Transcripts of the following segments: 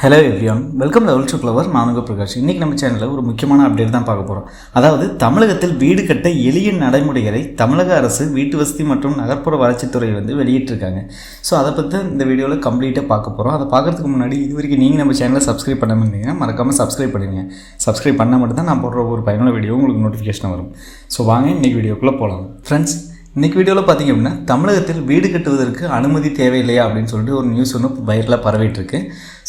Hello everyone welcome level to flower நானுங்க பிரகாஷ். இன்றைக்கி நம்ம சேனலில் ஒரு முக்கியமான அப்டேட் தான் பார்க்க போகிறோம் அதாவது தமிழகத்தில் வீடு கட்ட எளிய நடைமுறைகளை தமிழக அரசு வீட்டு வசதி மற்றும் நகர்ப்புற வளர்ச்சித்துறை வந்து வெளியிட்டிருக்காங்க. ஸோ அதை பற்றி இந்த வீடியோவில் கம்ப்ளீட்டாக பார்க்க போகிறோம் அதை பார்க்குறதுக்கு முன்னாடி இது வரைக்கும் நீங்கள் நம்ம சேனலை சப்ஸ்கிரைப் பண்ணாமல் மறக்காமல் சப்ஸ்கிரைப் பண்ணுங்க சப்ஸ்கிரைப் பண்ணால் மட்டும் தான் நான் போடுற ஒரு பயனுள்ள வீடியோ உங்களுக்கு நோட்டிஃபிகேஷன் வரும். ஸோ வாங்க இன்றைக்கி வீடியோக்குள்ளே போகலாம் ஃப்ரெண்ட்ஸ் இன்றைக்கி வீடியோவில் பார்த்தீங்க அப்படின்னா தமிழகத்தில் வீடு கட்டுவதற்கு அனுமதி தேவையில்லையா அப்படின்னு சொல்லிட்டு ஒரு நியூஸ் ஒன்று வைரலாக பரவிட்டுருக்கு.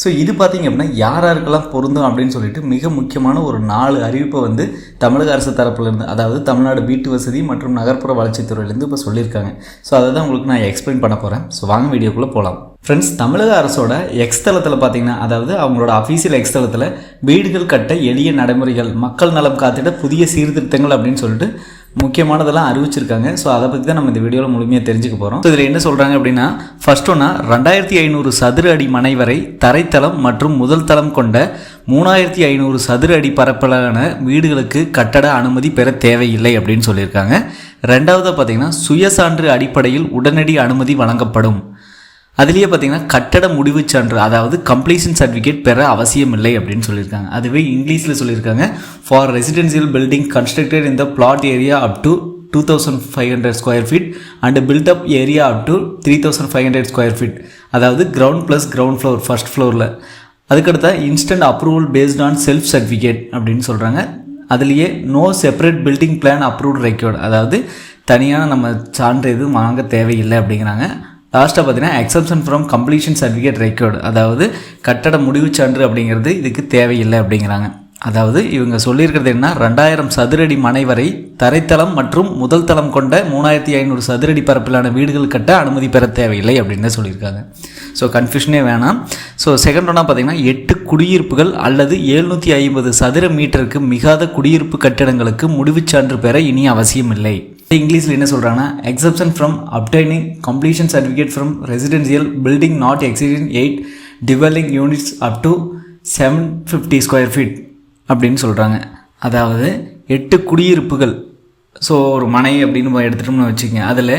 ஸோ இது பார்த்தீங்க அப்படின்னா யார் யாருக்கெல்லாம் பொருந்தும் அப்படின்னு சொல்லிட்டு மிக முக்கியமான ஒரு நாலு அறிவிப்பை வந்து தமிழக அரசு தரப்புலேருந்து அதாவது தமிழ்நாடு வீட்டு வசதி மற்றும் நகர்ப்புற வளர்ச்சித்துறையிலேருந்து இப்போ சொல்லியிருக்காங்க. ஸோ அதை தான் உங்களுக்கு நான் எக்ஸ்பிளைன் பண்ண போகிறேன் ஸோ வாங்க வீடியோக்குள்ளே போகலாம் ஃப்ரெண்ட்ஸ் தமிழக அரசோட எக்ஸ் தளத்தில் பார்த்தீங்கன்னா அதாவது அவங்களோட அஃபீஷியல் எக்ஸ் தளத்தில் வீடுகள் கட்ட எளிய நடைமுறைகள் மக்கள் நலம் காத்திட புதிய சீர்திருத்தங்கள் அப்படின்னு சொல்லிட்டு முக்கியமானதெல்லாம் அறிவிச்சிருக்காங்க. ஸோ அதை பற்றி தான் நம்ம இந்த வீடியோவில் முழுமையாக தெரிஞ்சுக்க போகிறோம் ஸோ இதில் என்ன சொல்கிறாங்க அப்படின்னா ஃபர்ஸ்ட் ஒன்றா ரெண்டாயிரத்தி ஐநூறு சதுர அடி மனை வரை தரைத்தளம் மற்றும் முதல் தளம் கொண்ட மூணாயிரத்தி ஐநூறு சதுர அடி பரப்பளவான வீடுகளுக்கு கட்டட அனுமதி பெற தேவையில்லை அப்படின்னு சொல்லியிருக்காங்க. ரெண்டாவது பார்த்தீங்கன்னா சுயசான்று அடிப்படையில் உடனடி அனுமதி வழங்கப்படும். அதுலேயே பார்த்தீங்கன்னா கட்டட முடிவு சான்று அதாவது கம்ப்ளீஷன் சர்டிஃபிகேட் பெற அவசியம் இல்லை அப்படின்னு சொல்லியிருக்காங்க. அதுவே இங்கிலீஷில் சொல்லியிருக்காங்க. For residential building constructed in the plot area up to two thousand five hundred square feet and built up area up to three thousand five hundred square feet அதாவது ground plus ground floor first ஃப்ளோரில் அதுக்கடுத்த instant approval based on self certificate அப்படின்னு சொல்கிறாங்க அதுலேயே no separate building plan approved record அதாவது தனியான நம்ம சான்று எதுவும் வாங்க தேவையில்லை அப்படிங்கிறாங்க. லாஸ்ட்டாக பார்த்தீங்கன்னா exemption from completion certificate record அதாவது கட்டட முடிவு சான்று அப்படிங்கிறது இதுக்கு தேவையில்லை அப்படிங்கிறாங்க. அதாவது இவங்க சொல்லியிருக்கிறது என்ன ரெண்டாயிரம் சதுரடி மனை வரை தரைத்தளம் மற்றும் முதல் தளம் கொண்ட மூணாயிரத்தி ஐநூறு சதுரடி பரப்பிலான வீடுகள் கட்ட அனுமதி பெற தேவையில்லை அப்படின்னு சொல்லியிருக்காங்க. ஸோ கன்ஃபியூஷனே வேணாம். ஸோ செகண்ட் ஒன்றா பார்த்தீங்கன்னா எட்டு குடியிருப்புகள் அல்லது எழுநூற்றி ஐம்பது சதுர மீட்டருக்கு மிகாத குடியிருப்பு கட்டிடங்களுக்கு முடிவுச் சான்று பெற இனி அவசியம் இல்லை இங்கிலீஷில் என்ன சொல்கிறாங்கன்னா exemption from obtaining completion certificate from residential building not exceeding eight dwelling units up to seven fifty square feet அப்படின்னு சொல்கிறாங்க அதாவது எட்டு குடியிருப்புகள். ஸோ ஒரு மனை அப்படின்னு நம்ம எடுத்துட்டோம்னு வச்சுக்கோங்க. அதில்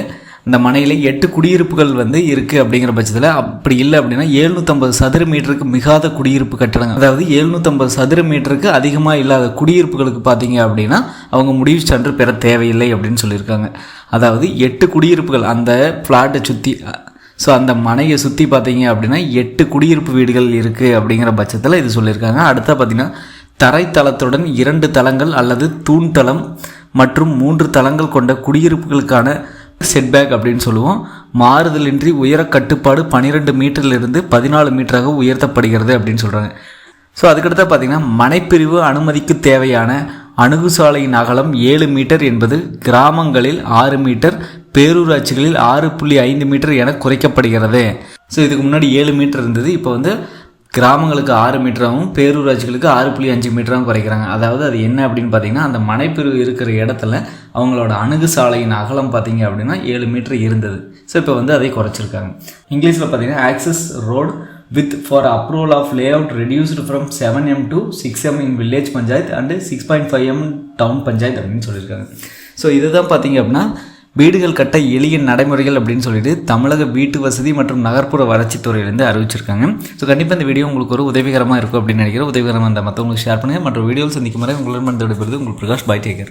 இந்த மனையில் எட்டு குடியிருப்புகள் வந்து இருக்குது அப்படிங்கிற பட்சத்தில் அப்படி இல்லை அப்படின்னா எழுநூற்றம்பது சதுர மீட்டருக்கு மிகாத குடியிருப்பு கட்டடங்கள் அதாவது எழுநூற்றம்பது சதுர மீட்டருக்கு அதிகமாக இல்லாத குடியிருப்புகளுக்கு பார்த்தீங்க அப்படின்னா அவங்க முடிவு சான்று பெற தேவையில்லை அப்படின்னு சொல்லியிருக்காங்க. அதாவது எட்டு குடியிருப்புகள் அந்த ஃப்ளாட்டை சுற்றி ஸோ அந்த மனையை சுற்றி பார்த்தீங்க அப்படின்னா எட்டு குடியிருப்பு வீடுகள் இருக்குது அப்படிங்கிற பட்சத்தில் இது சொல்லியிருக்காங்க. அடுத்த பார்த்திங்கன்னா தரைத்தளத்துடன் இரண்டு தளங்கள் அல்லது தூண்தளம் மற்றும் மூன்று தளங்கள் கொண்ட குடியிருப்புகளுக்கான செட்பேக் அப்படின்னு சொல்லுவோம். மாறுதலின்றி உயர கட்டுப்பாடு பன்னிரெண்டு மீட்டரிலிருந்து பதினாலு மீட்டராக உயர்த்தப்படுகிறது அப்படின்னு சொல்கிறாங்க ஸோ அதுக்கடுத்து பார்த்தீங்கன்னா மனைப்பிரிவு அனுமதிக்கு தேவையான அணுகுசாலையின் அகலம் ஏழு மீட்டர் என்பது கிராமங்களில் ஆறு மீட்டர் பேரூராட்சிகளில் ஆறு புள்ளி ஐந்து மீட்டர் என குறைக்கப்படுகிறது. ஸோ இதுக்கு முன்னாடி ஏழு மீட்டர் இருந்தது. இப்போ வந்து கிராமங்களுக்கு ஆறு மீட்டராகவும் பேரூராட்சிகளுக்கு ஆறு புள்ளி அஞ்சு மீட்டராகவும் குறைக்கிறாங்க. அதாவது அது என்ன அப்படின்னு பார்த்தீங்கன்னா அந்த மனைப்பிரிவு இருக்கிற இடத்துல அவங்களோட அணுகு சாலையின் அகலம் பார்த்தீங்க அப்படின்னா ஏழு மீட்டர் இருந்தது. ஸோ இப்போ வந்து அதை குறைச்சிருக்காங்க. இங்கிலீஷில் பார்த்தீங்கன்னா access road with for approval of layout reduced from seven M to six M in village panchayat and six point five M town panchayat அப்படின்னு சொல்லியிருக்காங்க. ஸோ இதுதான் பார்த்தீங்க அப்படின்னா வீடுகள் கட்ட எளிய நடைமுறைகள் அப்படின்னு சொல்லிட்டு தமிழக வீட்டு வசதி மற்றும் நகர்ப்புற வளர்ச்சித்துறையிலேருந்து அறிவிச்சிருக்காங்க. ஸோ கண்டிப்பாக இந்த வீடியோ உங்களுக்கு ஒரு உதவிகரமாக இருக்கும் அப்படின்னு நினைக்கிறேன். உதவிகரமாக இருந்தால் மற்றவங்களுக்கு ஷேர் பண்ணுங்கள் மற்ற வீடியோவில் சந்திக்கும் வரை உங்களிடம் விடுபடுது உங்களுக்கு பிரகாஷ் பாய் டேக்கர்